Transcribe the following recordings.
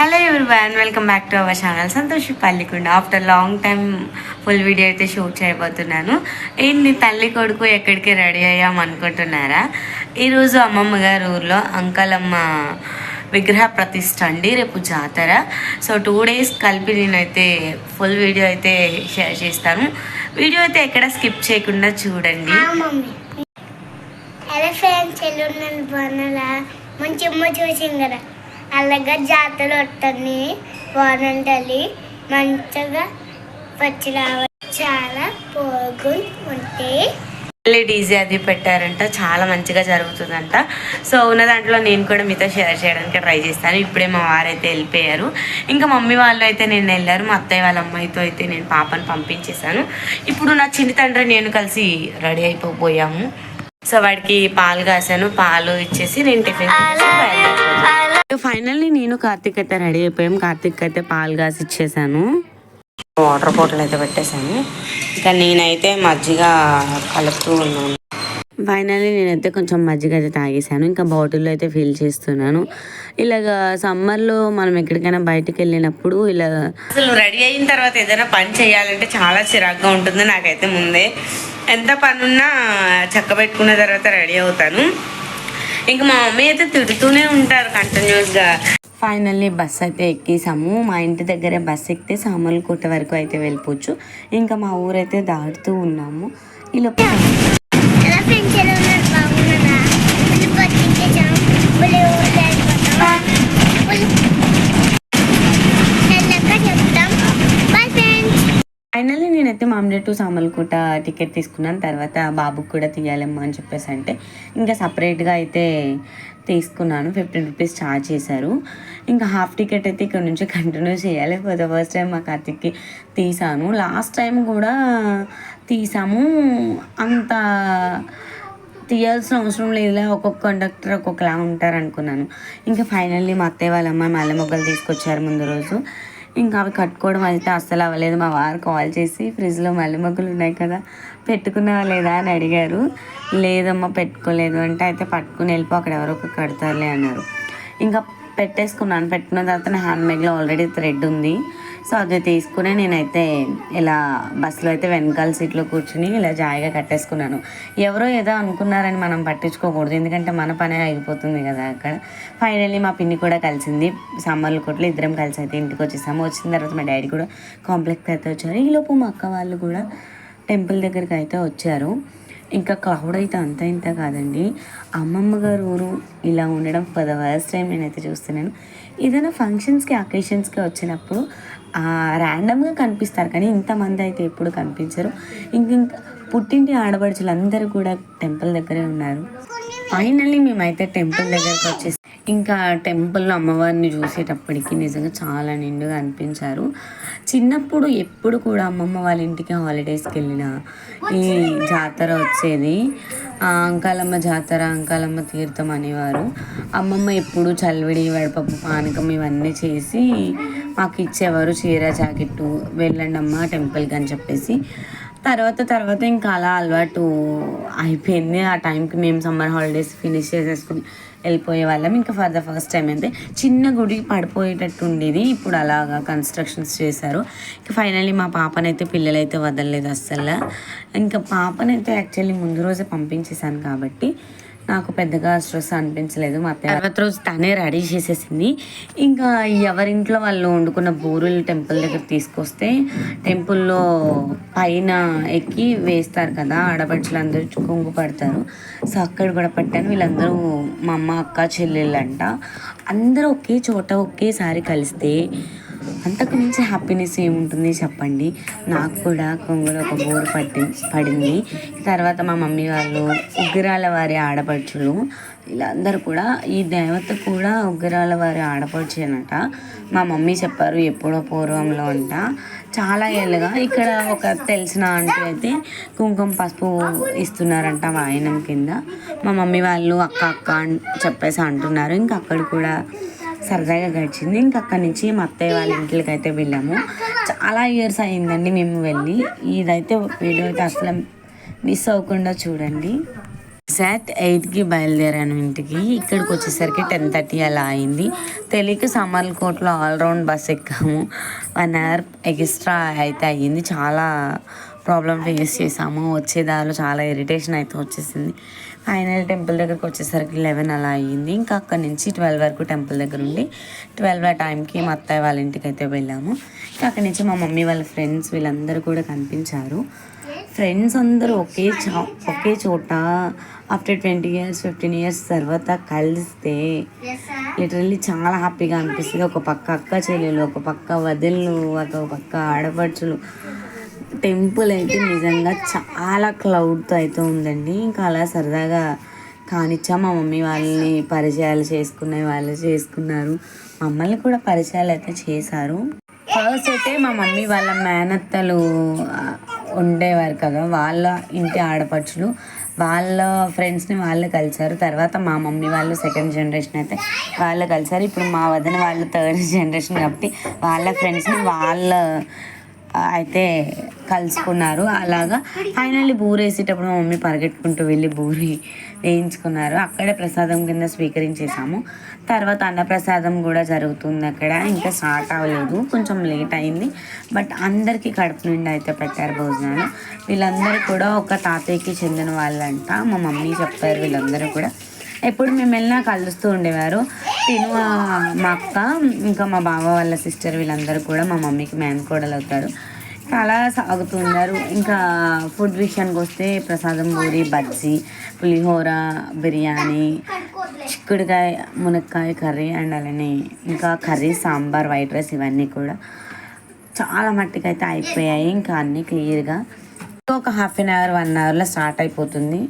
Hello one welcome back to our channel Santosh Pallikonda. After long time full video అయితే shoot చేయబోతున్నాను. ఏంటి తల్లి కొడుకు ఎక్కడికి రెడీ అయ్యాం అనుకుంటున్నారా? ఈరోజు అమ్మమ్మ గారు ఊర్లో అంకలమ్మ విగ్రహ ప్రతిష్ట అండి రేపు జాతర. సో టూ డేస్ కలిపి నేనైతే ఫుల్ వీడియో అయితే షేర్ చేస్తాను. వీడియో అయితే ఎక్కడ స్కిప్ చేయకుండా చూడండి. మంచి అమ్మ చూసింది కదా. అలాగా జాతర వస్తుంది బాగుంటుంది మంచిగా వచ్చి రావాలి చాలా పోగులు ఉంటాయి మళ్ళీ డీజే అది పెట్టారంట చాలా మంచిగా జరుగుతుందంట. సో ఉన్న దాంట్లో నేను కూడా మీతో షేర్ చేయడానికి ట్రై చేస్తాను. ఇప్పుడే మా వారైతే వెళ్ళిపోయారు. ఇంకా మమ్మీ వాళ్ళు అయితే నేను వెళ్ళారు. మా అత్తయ్య వాళ్ళ అమ్మాయితో అయితే నేను పాపను పంపించేశాను. ఇప్పుడు నా చిన్ని తండ్రి నేను కలిసి రెడీ అయిపోయాము సో వాడికి పాలు కాసాను. పాలు ఇచ్చేసి నేను టిఫిన్ ఫైనల్లీ నేను కార్తిక్ అయితే రెడీ అయిపోయాం. కార్తిక్ అయితే పాలు కాసి ఇచ్చేసాను వాటర్ బాటిల్ అయితే పెట్టేశాను. ఇంకా నేనైతే మజ్జిగ కలుపుతూ ఉన్నాను. ఫైనల్లీ నేనైతే కొంచెం మజ్జిగ అయితే తాగేసాను. ఇంకా బాటిల్లో అయితే ఫిల్ చేస్తున్నాను. ఇలాగా సమ్మర్లో మనం ఎక్కడికైనా బయటకు వెళ్ళినప్పుడు ఇలా అసలు రెడీ అయిన తర్వాత ఏదైనా పని చేయాలంటే చాలా చిరాగ్గా ఉంటుంది నాకైతే ముందే. ఎంత పని ఉన్నా చక్క పెట్టుకున్న తర్వాత రెడీ అవుతాను. ఇంకా మా మమ్మీ అయితే తిడుతూనే ఉంటారు కంటిన్యూస్గా ఫైనల్లీ బస్ అయితే ఎక్కేసాము. మా ఇంటి దగ్గరే బస్ ఎక్కితే సామర్లకోట వరకు అయితే వెళ్ళిపోవచ్చు. ఇంకా మా ఊరైతే దాటుతూ ఉన్నాము. ఇలా హలో ఫ్రెండ్స్ ఎలా ఉన్నారు బాగున్నారా ఫుల్ పట్టించేసాం ఫుల్ ఊళ్ళో వెళ్ళిపోతాం ఫుల్ వెళ్ళాక చెప్తాం బాయ్ ఫ్రెండ్స్ ఫైనల్లీ నేనైతే మామిడి టు సామర్లకోట టికెట్ తీసుకున్నాను. తర్వాత బాబుకి కూడా తీయాలమ్మా అని చెప్పేసి అంటే ఇంకా సపరేట్గా అయితే తీసుకున్నాను. ఫిఫ్టీన్ రూపీస్ ఛార్జ్ చేశారు. ఇంకా హాఫ్ టికెట్ అయితే ఇక్కడ నుంచి కంటిన్యూ చేయాలి. ఫర్ ద ఫస్ట్ టైం మా కార్తిక్కి తీసాను. లాస్ట్ టైం కూడా తీసాము. అంత తీయాల్సిన అవసరం లేదులే. ఒక్కొక్క కండక్టర్ ఒక్కొక్కలా ఉంటారు అనుకున్నాను ఇంకా ఫైనల్లీ మా అత్తయ్య వాళ్ళమ్మ మల్లె మొగ్గలు తీసుకొచ్చారు ముందు రోజు. ఇంకా అవి కట్టుకోవడం అయితే అస్సలు అవ్వలేదు. మా వారు కాల్ చేసి ఫ్రిడ్జ్లో మల్లె ఉన్నాయి కదా పెట్టుకున్నావా లేదా అని అడిగారు. లేదమ్మా పెట్టుకోలేదు అంటే అయితే పట్టుకుని వెళ్ళిపో అక్కడ ఎవరో ఒక కడతారులే అన్నారు. ఇంకా పెట్టేసుకున్నాను. పెట్టుకున్న తర్వాత నా హ్యాండ్ బ్యాగ్లో ఆల్రెడీ థ్రెడ్ ఉంది. సో అది తీసుకుని నేనైతే ఇలా బస్సులో అయితే వెనకాల సీట్లో కూర్చుని ఇలా జాయిగా కట్టేసుకున్నాను. ఎవరో ఏదో అనుకున్నారని మనం పట్టించుకోకూడదు. ఎందుకంటే మన పనే అయిపోతుంది కదా అక్కడ. ఫైనల్లీ మా పిన్ని కూడా కలిసింది. సమ్మర్లు కొట్లు ఇద్దరం కలిసి అయితే ఇంటికి వచ్చేసాము. వచ్చిన తర్వాత మా డాడీ కూడా కాంప్లెక్స్ అయితే వచ్చారు. ఈలోపు మా అక్క వాళ్ళు కూడా టెంపుల్ దగ్గరికి అయితే వచ్చారు. ఇంకా క్లౌడ్ అయితే అంత ఇంత కాదండి. అమ్మమ్మ గారు ఊరు ఇలా ఉండడం ఫర్ ద ఫస్ట్ టైం నేనైతే చూస్తున్నాను. ఏదైనా ఫంక్షన్స్కి అకేషన్స్కి వచ్చినప్పుడు ర్యాండమ్గా కనిపిస్తారు. కానీ ఇంతమంది అయితే ఎప్పుడు కనిపించరు. ఇంక ఇంకా పుట్టింటి ఆడపడుచులు అందరూ కూడా టెంపుల్ దగ్గరే ఉన్నారు. ఫైనల్లీ మేమైతే టెంపుల్ దగ్గరకు వచ్చేసి ఇంకా టెంపుల్లో అమ్మవారిని చూసేటప్పటికి నిజంగా చాలా నిండుగా అనిపించారు. చిన్నప్పుడు ఎప్పుడు కూడా అమ్మమ్మ వాళ్ళ ఇంటికి హాలిడేస్కి వెళ్ళిన ఈ జాతర వచ్చేది. అంకాలమ్మ జాతర అంకాలమ్మ తీర్థం అనేవారు అమ్మమ్మ ఎప్పుడు చల్విడి వడపప్పు పానకం ఇవన్నీ చేసి మాకు ఇచ్చేవారు. చీర జాకెట్టు వెళ్ళండి అమ్మ టెంపుల్కి అని చెప్పేసి. తర్వాత తర్వాత ఇంకా అలా అలవాటు అయిపోయింది. ఆ టైంకి మేము సమ్మర్ హాలిడేస్ ఫినిష్ చేసేసుకుని వెళ్ళిపోయే వాళ్ళం. ఇంకా ఫర్ ద ఫస్ట్ టైం అయితే చిన్న గుడి పడిపోయేటట్టు ఉండేది ఇప్పుడు అలాగా కన్స్ట్రక్షన్స్ చేశారు. ఇంకా ఫైనల్లీ మా పాపనైతే పిల్లలైతే వదలలేదు అస్సలు. ఇంకా పాపనైతే యాక్చువల్లీ ముందు రోజే పంపించేశాను కాబట్టి నాకు పెద్దగా స్ట్రెస్ అనిపించలేదు. మా తర్వాత రోజు తనే రెడీ చేసేసింది. ఇంకా ఎవరింట్లో వాళ్ళు వండుకున్న బూరులు టెంపుల్ దగ్గర తీసుకొస్తే టెంపుల్లో పైన ఎక్కి వేస్తారు కదా ఆడపడుచులందరూ కుంగు పడతారు. సో అక్కడ కూడా పట్టాను. వీళ్ళందరూ మా అమ్మ అక్క చెల్లెళ్ళంట. అందరూ ఒకే చోట ఒకేసారి కలిస్తే అంతకు మించి హ్యాపీనెస్ ఏముంటుంది చెప్పండి? నాకు కూడా కొంగులో ఒక బోరు పట్టి పడింది. తర్వాత మా మమ్మీ వాళ్ళు ఉగ్రాల వారి ఆడపడుచులు. వీళ్ళందరూ కూడా ఈ దేవత కూడా ఉగ్రాల వారి ఆడపడుచేనట మా మమ్మీ చెప్పారు ఎప్పుడో పూర్వంలో అంట. చాలా ఏళ్ళుగా ఇక్కడ ఒక తెలిసిన ఆంటీ అయితే కుంకుమ పసుపు ఇస్తున్నారంట వాయనం కింద. మా మమ్మీ వాళ్ళు అక్క అక్క అని చెప్పేసి అంటున్నారు. ఇంకా అక్కడ కూడా సరదాగా గడిచింది. ఇంకా అక్కడి నుంచి మా అత్తయ్య వాళ్ళ ఇంటికి అయితే వెళ్ళాము. చాలా ఇయర్స్ అయిందండి మేము వెళ్ళి. ఇదైతే వీడియో అయితే అసలు మిస్ అవ్వకుండా చూడండి. సాట్ ఎయిట్కి బయలుదేరాను ఇంటికి. ఇక్కడికి వచ్చేసరికి టెన్ థర్టీ అలా అయింది. తెలియక సమర్లకోట్లో ఆల్రౌండ్ బస్ ఎక్కాము. వన్ అవర్ ఎక్స్ట్రా అయితే అయ్యింది. చాలా ప్రాబ్లం ఫేస్ చేసాము. వచ్చే దారిలో చాలా ఇరిటేషన్ అయితే వచ్చేసింది. ఫైనల్ టెంపుల్ దగ్గరకు వచ్చేసరికి లెవెన్ అలా అయ్యింది. ఇంకా అక్కడి నుంచి ట్వెల్వ్ వరకు టెంపుల్ దగ్గర ఉండి ట్వెల్వ్ ఆ టైంకి మా అత్తయ్య వాళ్ళ ఇంటికి అయితే వెళ్ళాము. ఇంకా అక్కడి నుంచి మా మమ్మీ వాళ్ళ ఫ్రెండ్స్ వీళ్ళందరూ కూడా కనిపించారు. ఫ్రెండ్స్ అందరూ ఒకే చా ఒకే చోట after twenty years fifteen years తర్వాత కలిస్తే లిటరల్లీ చాలా హ్యాపీగా అనిపిస్తుంది. ఒక పక్క అక్క చెల్లెలు ఒక పక్క వదిళ్ళు ఒక పక్క ఆడపడుచులు. టెంపుల్ అయితే నిజంగా చాలా క్లౌడ్తో అయితే ఉందండి. ఇంకా అలా సరదాగా కానిచ్చా మా మమ్మీ వాళ్ళని పరిచయాలు చేసుకునే వాళ్ళు చేసుకున్నారు. మమ్మల్ని కూడా పరిచయాలు అయితే చేశారు. ఫస్ట్ అయితే మా మమ్మీ వాళ్ళ మేనత్తలు ఉండేవారు కదా వాళ్ళ ఇంటి ఆడపడుచులు. వాళ్ళ ఫ్రెండ్స్ని వాళ్ళు కలిసారు తర్వాత మా మమ్మీ వాళ్ళు సెకండ్ జనరేషన్ అయితే వాళ్ళు కలిసారు ఇప్పుడు మా వదిన వాళ్ళు థర్డ్ జనరేషన్ కాబట్టి వాళ్ళ ఫ్రెండ్స్ని వాళ్ళ అయితే కలుసుకున్నారు. అలాగా ఫైనల్లీ బూరేసేటప్పుడు మా మమ్మీ పరిగెట్టుకుంటూ వెళ్ళి బూరి వేయించుకున్నారు. అక్కడే ప్రసాదం కింద స్వీకరించేసాము తర్వాత అన్నప్రసాదం కూడా జరుగుతుంది అక్కడ. ఇంకా స్టార్ట్ అవ్వలేదు. కొంచెం లేట్ అయింది. బట్ అందరికీ కడుపు నిండా అయితే పెట్టారు భోజనాలు. వీళ్ళందరూ కూడా ఒక తాతయ్యకి చెందిన వాళ్ళంట. మా మమ్మీ చెప్పారు వీళ్ళందరూ కూడా. ఎప్పుడు మేము వెళ్ళినా కలుస్తూ ఉండేవారు. తిను మా అక్క ఇంకా మా బావ వాళ్ళ సిస్టర్ వీళ్ళందరూ కూడా మా మమ్మీకి మ్యాన్ కూడా అవుతారు. అలా సాగుతున్నారు ఇంకా ఫుడ్ విషయానికి వస్తే ప్రసాదం పూరి బజ్జీ పులిహోర బిర్యానీ చిక్కుడుకాయ మునక్కాయ కర్రీ అండ్ అలానే ఇంకా కర్రీ సాంబార్ వైట్ రైస్ ఇవన్నీ కూడా చాలా మట్టుకు అయితే అయిపోయాయి. ఇంకా అన్నీ క్లియర్గా. ఒక హాఫ్ అన్ అవర్ వన్ అవర్లో స్టార్ట్ అయిపోతుంది.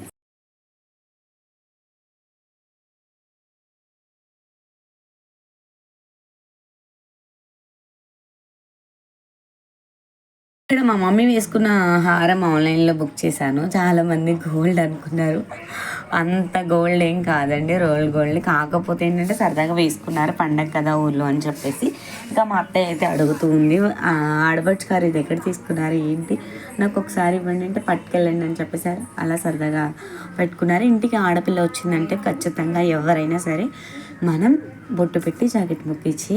ఇక్కడ మా మమ్మీ వేసుకున్న హారం ఆన్లైన్లో బుక్ చేశాను. చాలామంది గోల్డ్ అనుకున్నారు. అంత గోల్డ్ ఏం కాదండి. Roll gold. కాకపోతే ఏంటంటే సరదాగా వేసుకున్నారు పండగ కదా ఊర్లో అని చెప్పేసి. ఇంకా మా అత్తయ్య అయితే అడుగుతూ ఉంది. "ఆ, గారు ఇది ఎక్కడ తీసుకున్నారు? ఏంటి? నాకు ఒకసారి ఇవ్వండి అంటే పట్టుకెళ్ళండి అని చెప్పేసి అలా సరదాగా పెట్టుకున్నారు. ఇంటికి ఆడపిల్ల వచ్చిందంటే ఖచ్చితంగా ఎవరైనా సరే మనం బొట్టు పెట్టి జాకెట్ ముక్కించి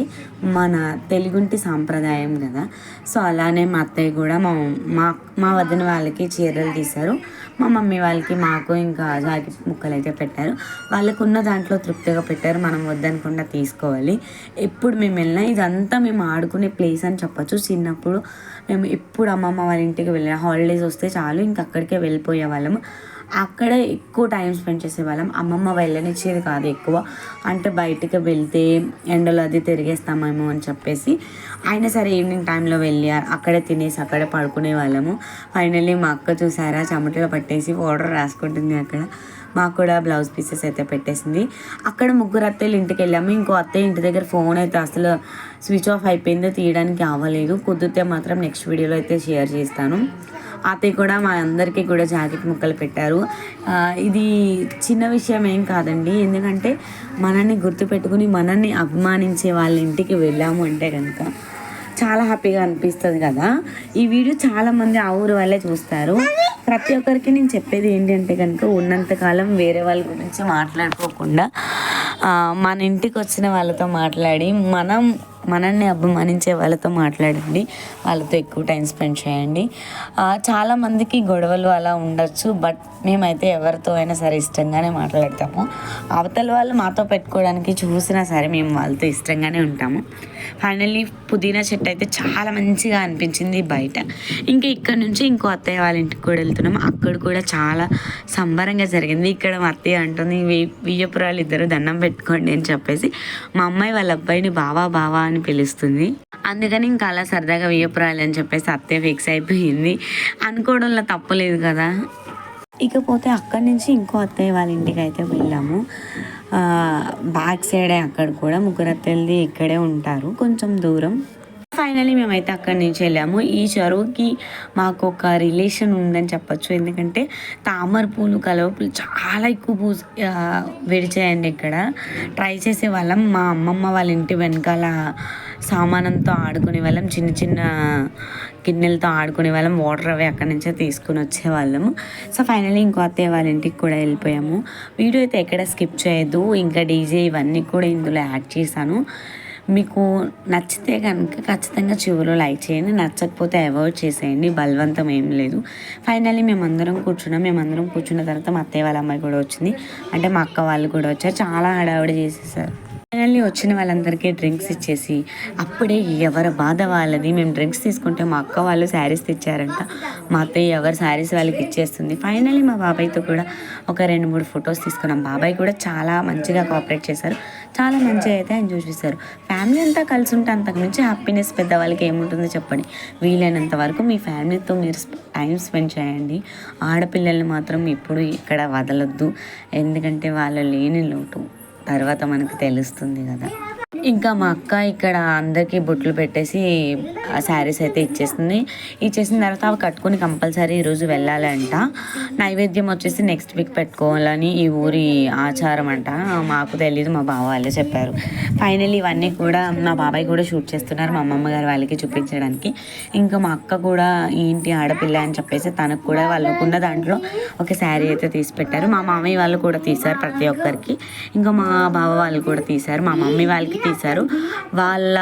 మన తెలుగుంటి సాంప్రదాయం కదా. సో అలానే మా అత్తయ్య కూడా మా మా మా వదిన వాళ్ళకి చీరలు తీశారు. మా మమ్మీ వాళ్ళకి మాకు ఇంకా జాకెట్ ముక్కలు అయితే పెట్టారు. వాళ్ళకున్న దాంట్లో తృప్తిగా పెట్టారు. మనం వద్దనకుండా తీసుకోవాలి. ఎప్పుడు మేము వెళ్ళినా ఇదంతా మేము ఆడుకునే ప్లేస్ అని చెప్పొచ్చు. చిన్నప్పుడు మేము ఎప్పుడు అమ్మమ్మ వాళ్ళ ఇంటికి వెళ్ళిన హాలిడేస్ వస్తే చాలు ఇంక అక్కడికే వెళ్ళిపోయే వాళ్ళము అక్కడే ఎక్కువ టైం స్పెండ్ చేసేవాళ్ళం. అమ్మమ్మ వెళ్ళనిచ్చేది కాదు ఎక్కువ. అంటే బయటికి వెళ్తే ఎండలో అది తిరిగేస్తామేమో అని చెప్పేసి అయినా సరే ఈవినింగ్ టైంలో వెళ్ళి అక్కడే తినేసి అక్కడే పడుకునే వాళ్ళము ఫైనల్లీ మా అక్క చూసారా చెమటలో పట్టేసి పౌడర్ రాసుకుంటుంది అక్కడ. మాకు కూడా బ్లౌజ్ పీసెస్ అయితే పెట్టేసింది. అక్కడ ముగ్గురు అత్తయ్యలు ఇంటికి వెళ్ళాము. ఇంకో అత్తయ్య ఇంటి దగ్గర ఫోన్ అయితే అసలు స్విచ్ ఆఫ్ అయిపోయిందో తీయడానికి అవ్వలేదు. కుదిరితే మాత్రం నెక్స్ట్ వీడియోలో అయితే షేర్ చేస్తాను. అత్తయ్య కూడా మా అందరికీ కూడా జాకెట్ ముక్కలు పెట్టారు. ఇది చిన్న విషయం ఏం కాదండి. ఎందుకంటే మనల్ని గుర్తుపెట్టుకుని మనల్ని అభిమానించే వాళ్ళ ఇంటికి వెళ్ళాము అంటే కనుక చాలా హ్యాపీగా అనిపిస్తుంది కదా. ఈ వీడియో చాలామంది ఆ ఊరు వాళ్ళే చూస్తారు. ప్రతి ఒక్కరికి నేను చెప్పేది ఏంటంటే కనుక ఉన్నంతకాలం వేరే వాళ్ళ గురించి మాట్లాడుకోకుండా మన ఇంటికి వచ్చిన వాళ్ళతో మాట్లాడి మనం మనల్ని అభిమానించే వాళ్ళతో మాట్లాడండి. వాళ్ళతో ఎక్కువ టైం స్పెండ్ చేయండి. చాలామందికి గొడవలు అలా ఉండొచ్చు బట్ మేమైతే ఎవరితో అయినా సరే ఇష్టంగానే మాట్లాడతాము. అవతల వాళ్ళు మాతో పెట్టుకోవడానికి చూసినా సరే మేము వాళ్ళతో ఇష్టంగానే ఉంటాము. ఫైనల్లీ పుదీనా చెట్టు అయితే చాలా మంచిగా అనిపించింది బయట. ఇంకా ఇక్కడ నుంచి ఇంకో అత్తయ్య వాళ్ళ ఇంటికి కూడా వెళ్తున్నాము. అక్కడ కూడా చాలా సంబరంగా జరిగింది. ఇక్కడ మా అత్తయ్య అంటుంది "వి- వియ్యపురాలు ఇద్దరు దండం పెట్టుకోండి అని చెప్పేసి. మా అమ్మాయి వాళ్ళ అబ్బాయిని బావా బావా అని పిలుస్తుంది. అందుకని ఇంకా అలా సరదాగా వియ్యపురాలు అని చెప్పేసి అత్తే ఫిక్స్ అయిపోయింది. అనుకోవడంలో తప్పలేదు కదా. ఇకపోతే అక్కడి నుంచి ఇంకో అత్తయ్య వాళ్ళ ఇంటికి అయితే వెళ్ళాము. బ్యాక్ సైడే అక్కడ కూడా ముగ్గురు అత్తయ్యలది ఇక్కడే ఉంటారు. కొంచెం దూరం. ఫైనలీ మేమైతే అక్కడి నుంచి వెళ్ళాము. ఈ చెరువుకి మాకు ఒక రిలేషన్ ఉందని చెప్పచ్చు. ఎందుకంటే తామర పూలు కలవ పూలు చాలా ఎక్కువ పూ విడిచాయండి ఇక్కడ. ట్రై చేసే వాళ్ళం మా అమ్మమ్మ వాళ్ళ ఇంటి వెనకాల సామానంతో ఆడుకునే వాళ్ళం. చిన్న చిన్న గిన్నెలతో ఆడుకునే వాళ్ళం. వాటర్ అవి అక్కడి నుంచే తీసుకుని వచ్చేవాళ్ళము. సో ఫైనల్లీ ఇంకో అత్తయ్య వాళ్ళ ఇంటికి కూడా వెళ్ళిపోయాము. వీడియో అయితే ఎక్కడ స్కిప్ చేయొద్దు. ఇంకా డీజే ఇవన్నీ కూడా ఇందులో యాడ్ చేశాను. మీకు నచ్చితే కనుక ఖచ్చితంగా చివరిలో లైక్ చేయండి నచ్చకపోతే అవాయిడ్ చేసేయండి బలవంతం ఏం లేదు. ఫైనల్లీ మేమందరం కూర్చున్నాం. మేమందరం కూర్చున్న తర్వాత మా అత్తయ్య వాళ్ళ అమ్మాయి కూడా వచ్చింది. అంటే మా అక్క వాళ్ళు కూడా వచ్చారు. చాలా హడావిడి చేసేసారు. ఫైనల్లీ వచ్చిన వాళ్ళందరికీ డ్రింక్స్ ఇచ్చేసి అప్పుడే ఎవరి బాధ వాళ్ళది. మేము డ్రింక్స్ తీసుకుంటే మా అక్క వాళ్ళు శారీస్ తెచ్చారంట. మా అత్తయ్య ఎవరు శారీస్ వాళ్ళకి ఇచ్చేస్తుంది. ఫైనల్లీ మా బాబాయ్తో కూడా ఒక రెండు మూడు ఫొటోస్ తీసుకున్నాం. బాబాయ్ కూడా చాలా మంచిగా కోఆపరేట్ చేశారు. చాలా మంచిగా అయితే ఆయన చేశారు ఫ్యామిలీ అంతా కలిసి ఉంటే అంతకుమించి హ్యాపీనెస్ పెద్దవాళ్ళకి ఏముంటుందో చెప్పండి? వీలైనంత వరకు మీ ఫ్యామిలీతో మీరు టైం స్పెండ్ చేయండి. ఆడపిల్లల్ని మాత్రం ఇప్పుడు ఇక్కడ వదలొద్దు. ఎందుకంటే వాళ్ళు లేని లోటు. తర్వాత మనకు తెలుస్తుంది కదా. ఇంకా మా అక్క ఇక్కడ అందరికీ బొట్లు పెట్టేసి ఆ శారీస్ అయితే ఇచ్చేస్తుంది ఇచ్చేసిన తర్వాత అవి కట్టుకుని కంపల్సరీ ఈరోజు వెళ్ళాలంట. నైవేద్యం వచ్చేసి నెక్స్ట్ వీక్ పెట్టుకోవాలని ఈ ఊరి ఆచారం అంట. మాకు తెలియదు మా బావ వాళ్ళే చెప్పారు. ఫైనల్ ఇవన్నీ కూడా మా బాబాయ్ కూడా షూట్ చేస్తున్నారు మా అమ్మమ్మ గారు వాళ్ళకి చూపించడానికి. ఇంకా మా అక్క కూడా ఏంటి ఆడపిల్ల అని చెప్పేసి తనకు కూడా వాళ్ళకున్న దాంట్లో ఒక శారీ అయితే తీసి పెట్టారు. మా మామయ్య వాళ్ళు కూడా తీశారు ప్రతి ఒక్కరికి. ఇంకా మా బావ వాళ్ళు కూడా తీశారు. మా మమ్మీ వాళ్ళకి తీశారు. వాళ్ళ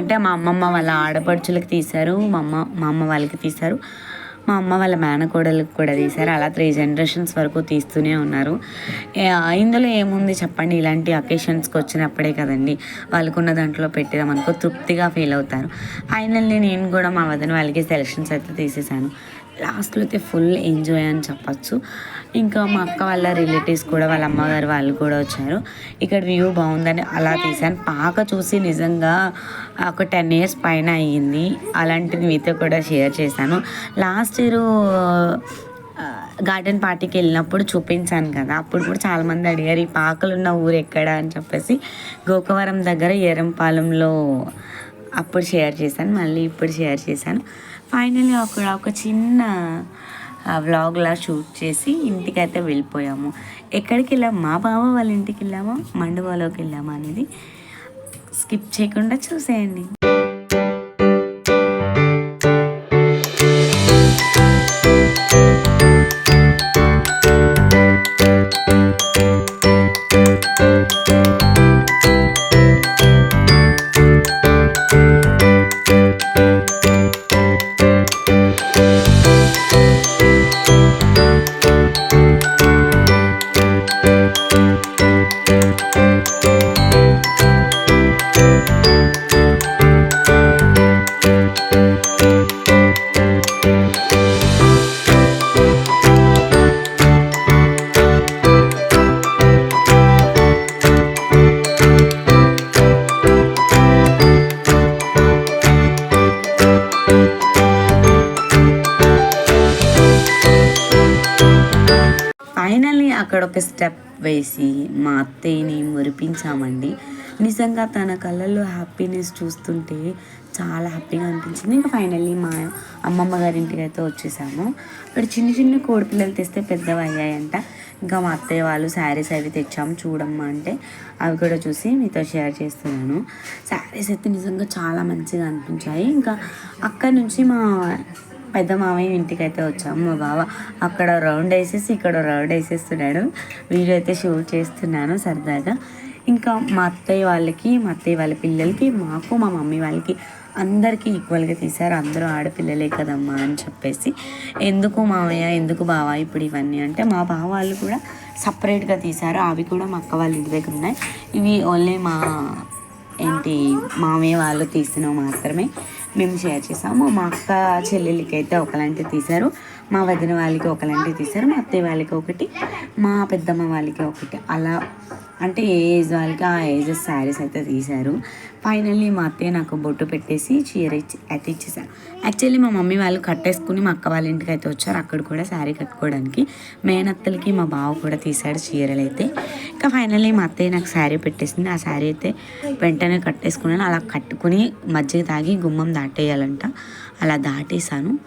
అంటే మా అమ్మమ్మ వాళ్ళ ఆడపడుచులకు తీశారు మా అమ్మ మా అమ్మ వాళ్ళకి తీశారు. మా అమ్మ వాళ్ళ మేనకోడలకు కూడా తీశారు. అలా త్రీ జనరేషన్స్ వరకు తీస్తూనే ఉన్నారు. ఇందులో ఏముంది చెప్పండి? ఇలాంటి అకేషన్స్కి వచ్చినప్పుడే కదండి. వాళ్ళకున్న దాంట్లో పెట్టేదామనుకో తృప్తిగా ఫీల్ అవుతారు. ఫైనల్లీ నేను కూడా మా వదిన వాళ్ళకి సెలక్షన్స్ అయితే తీసేసాను లాస్ట్లో అయితే ఫుల్ ఎంజాయ్ అని చెప్పచ్చు. ఇంకా మా అక్క వాళ్ళ రిలేటివ్స్ కూడా వాళ్ళ అమ్మగారు వాళ్ళు కూడా వచ్చారు. ఇక్కడ వ్యూ బాగుందని అలా తీసాను పాక చూసి నిజంగా ఒక టెన్ ఇయర్స్ పైన అయ్యింది. అలాంటిది మీతో కూడా షేర్ చేశాను. లాస్ట్ ఇయర్ గార్డెన్ పార్టీకి వెళ్ళినప్పుడు చూపించాను కదా. అప్పుడు కూడా చాలామంది అడిగారు ఈ పాకలు ఉన్న ఊరు ఎక్కడ? అని చెప్పేసి గోకవరం దగ్గర ఎరంపాలెంలో అప్పుడు షేర్ చేశాను. మళ్ళీ ఇప్పుడు షేర్ చేశాను. ఫైనల్లీ అక్కడ ఒక చిన్న వ్లాగ్లా షూట్ చేసి ఇంటికైతే వెళ్ళిపోయాము. ఎక్కడికి వెళ్ళాము మా బావ వాళ్ళ ఇంటికి వెళ్ళామా? మండువాలోకి వెళ్ళామా అనేది స్కిప్ చేయకుండా చూసేయండి. ఒక స్టెప్ వేసి మా అత్తయ్యని మురిపించామండి. నిజంగా తన కళ్ళల్లో హ్యాపీనెస్ చూస్తుంటే చాలా హ్యాపీగా అనిపించింది. ఇంకా ఫైనల్లీ మా అమ్మమ్మ గారి అయితే వచ్చేసాము. ఇక్కడ చిన్న చిన్న కోడిపిల్లలు తెస్తే పెద్దవి అయ్యాయంట. ఇంకా మా అత్తయ్య వాళ్ళు శారీస్ అవి తెచ్చాము చూడమ్మా అంటే. అవి కూడా చూసి మీతో షేర్ చేస్తున్నాను. శారీస్ అయితే నిజంగా చాలా మంచిగా అనిపించాయి. ఇంకా అక్కడి నుంచి మా పెద్ద మామయ్య ఇంటికైతే వచ్చాము. మా బావ అక్కడ రౌండ్ వేసేసి ఇక్కడ రౌండ్ వేసేస్తున్నాడు. వీడియో అయితే షూట్ చేస్తున్నాను సరదాగా. ఇంకా మా అత్తయ్య వాళ్ళకి మా అత్తయ్య వాళ్ళ పిల్లలకి మాకు మా మమ్మీ వాళ్ళకి అందరికీ ఈక్వల్గా తీశారు. అందరూ ఆడపిల్లలే కదమ్మా అని చెప్పేసి. ఎందుకు మామయ్య ఎందుకు బావ ఇప్పుడు ఇవన్నీ అంటే మా బావ వాళ్ళు కూడా సపరేట్గా తీశారు. అవి కూడా మా అక్క వాళ్ళ ఇంటి దగ్గర ఉన్నాయి. ఇవి ఓన్లీ మా ఏంటి మామయ్య వాళ్ళు తీసినవి మాత్రమే. మేము షేర్ చేసాము. మా అక్క చెల్లెలకి అయితే ఒకలాంటివి తీశారు. మా వదిన వాళ్ళకి ఒకలాంటివి తీశారు. మా అత్తయ్య వాళ్ళకి ఒకటి. మా పెద్దమ్మ వాళ్ళకి ఒకటి. అలా అంటే ఏ ఏజ్ వాళ్ళకి ఆ ఏజెస్ శారీస్ అయితే తీశారు. ఫైనల్లీ మా అత్తయ్య నాకు బొట్టు పెట్టేసి చీర ఇచ్చి అయితే ఇచ్చేసారు. యాక్చువల్లీ మా మమ్మీ వాళ్ళు కట్టేసుకుని మా అక్క వాళ్ళ ఇంటికి అయితే వచ్చారు. అక్కడ కూడా శారీ కట్టుకోవడానికి. మేనత్తలకి మా బావ కూడా తీశాడు చీరలు అయితే. ఇంకా ఫైనల్లీ మా అత్తయ్య నాకు శారీ పెట్టేసింది. ఆ శారీ అయితే వెంటనే కట్టేసుకున్నాను. అలా కట్టుకుని మజ్జిగ తాగి గుమ్మం దాటేయాలంట. అలా దాటేసాను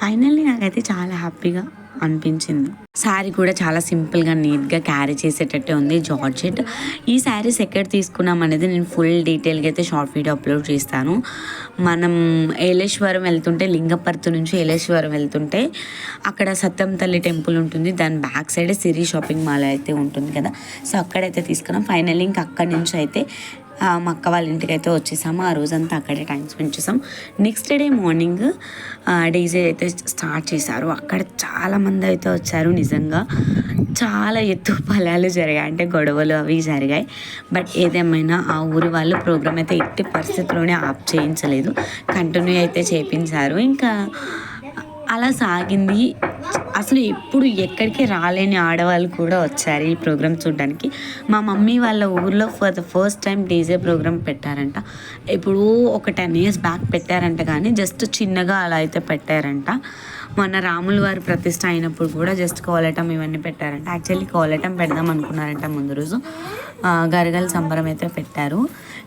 ఫైనల్లీ నాకైతే చాలా హ్యాపీగా అనిపించింది. శారీ కూడా చాలా సింపుల్గా నీట్గా క్యారీ చేసేటట్టే ఉంది. జార్జెట్. ఈ శారీస్ ఎక్కడ తీసుకున్నాం అనేది నేను ఫుల్ డీటెయిల్గా అయితే షార్ట్ వీడియో అప్లోడ్ చేస్తాను. మనం ఏలేశ్వరం వెళ్తుంటే లింగపర్తి నుంచి ఏలేశ్వరం వెళ్తుంటే అక్కడ సత్యం తల్లి టెంపుల్ ఉంటుంది. దాని back side Siri shopping mall అయితే ఉంటుంది కదా. సో అక్కడైతే తీసుకున్నాం. ఫైనల్లీ ఇంకా అక్కడి నుంచి అయితే మా అక్క వాళ్ళ ఇంటికి అయితే వచ్చేసాము. ఆ రోజంతా అక్కడే టైం స్పెండ్ చేసాం. నెక్స్ట్ డే మార్నింగ్ డీజే అయితే స్టార్ట్ చేశారు. అక్కడ చాలా మంది అయితే వచ్చారు నిజంగా. చాలా ఎత్తు ఫలాలు జరిగాయి. అంటే గొడవలు అవి జరిగాయి. బట్ ఏదేమైనా ఆ ఊరి వాళ్ళు ప్రోగ్రామ్ అయితే ఎట్టి పరిస్థితిలోనే ఆప్ చేయించలేదు. కంటిన్యూ అయితే చేపించారు. ఇంకా అలా సాగింది. అసలు ఎప్పుడు ఎక్కడికి రాలేని ఆడవాళ్ళు కూడా వచ్చారు ఈ ప్రోగ్రామ్ చూడడానికి. మా మమ్మీ వాళ్ళ ఊర్లో for the first time DJ program పెట్టారంట. ఇప్పుడు ఒక టెన్ ఇయర్స్ బ్యాక్ పెట్టారంట కానీ జస్ట్ చిన్నగా అలా అయితే పెట్టారంట. మొన్న రాములు వారి ప్రతిష్ట అయినప్పుడు కూడా జస్ట్ కోలటం ఇవన్నీ పెట్టారంట. యాక్చువల్లీ కోలటం పెడదాం అనుకున్నారంట ముందు రోజు. గరగల సంబరం అయితే పెట్టారు.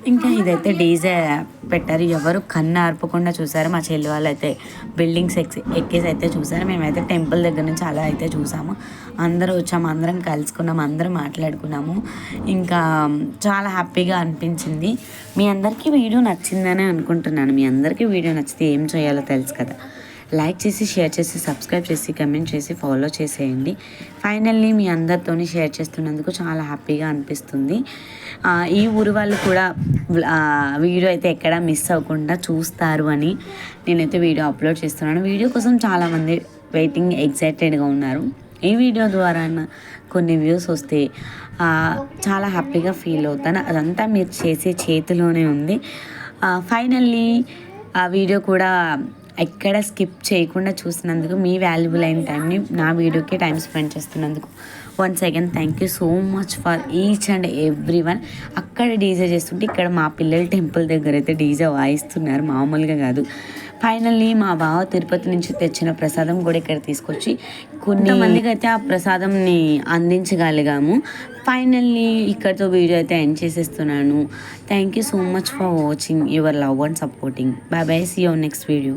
ఇంకా ఇదైతే డీజే పెట్టారు. ఎవరు కన్ను ఆర్పకుండా చూసారు. మా చెల్లి వాళ్ళు అయితే బిల్డింగ్స్ ఎక్కి ఎక్కేసి అయితే చూసారు. మేమైతే టెంపుల్ దగ్గర నుంచి అలా అయితే చూసాము. అందరూ వచ్చాము. అందరం కలుసుకున్నాము. అందరం మాట్లాడుకున్నాము. ఇంకా చాలా హ్యాపీగా అనిపించింది. మీ అందరికీ వీడియో నచ్చిందనే అనుకుంటున్నాను. మీ అందరికీ వీడియో నచ్చితే ఏం చేయాలో తెలుసు కదా. లైక్ చేసి షేర్ చేసి సబ్స్క్రైబ్ చేసి కమెంట్ చేసి ఫాలో చేసేయండి. ఫైనల్లీ మీ అందరితోని షేర్ చేస్తున్నందుకు చాలా హ్యాపీగా అనిపిస్తుంది. ఈ ఊరు వాళ్ళు కూడా వీడియో అయితే ఎక్కడ మిస్ అవ్వకుండా చూస్తారు అని నేనైతే వీడియో అప్లోడ్ చేస్తున్నాను. వీడియో కోసం చాలామంది వెయిటింగ్ ఎగ్జైటెడ్గా ఉన్నారు. ఈ వీడియో ద్వారా కొన్ని వ్యూస్ వస్తే చాలా హ్యాపీగా ఫీల్ అవుతాను. అదంతా మీరు చేసే చేతిలోనే ఉంది. ఫైనల్లీ ఆ వీడియో కూడా ఎక్కడ స్కిప్ చేయకుండా చూసినందుకు మీ వాల్యుబుల్ అయిన టైంని నా వీడియోకి టైం స్పెండ్ చేస్తున్నందుకు. Once again thank you so much for each and every one అక్కడ డీజే చేస్తుంటే ఇక్కడ మా పిల్లల టెంపుల్ దగ్గర అయితే డీజే వాయిస్తున్నారు. మామూలుగా కాదు. ఫైనల్లీ మా బావ తిరుపతి నుంచి తెచ్చిన ప్రసాదం కూడా ఇక్కడ తీసుకొచ్చి కొన్ని అయితే ఆ ప్రసాదంని అందించగలిగాము. ఫైనల్లీ ఇక్కడతో వీడియో అయితే ఎండ్ చేసేస్తున్నాను. Thank you so much for watching your love and supporting bye bye see your next video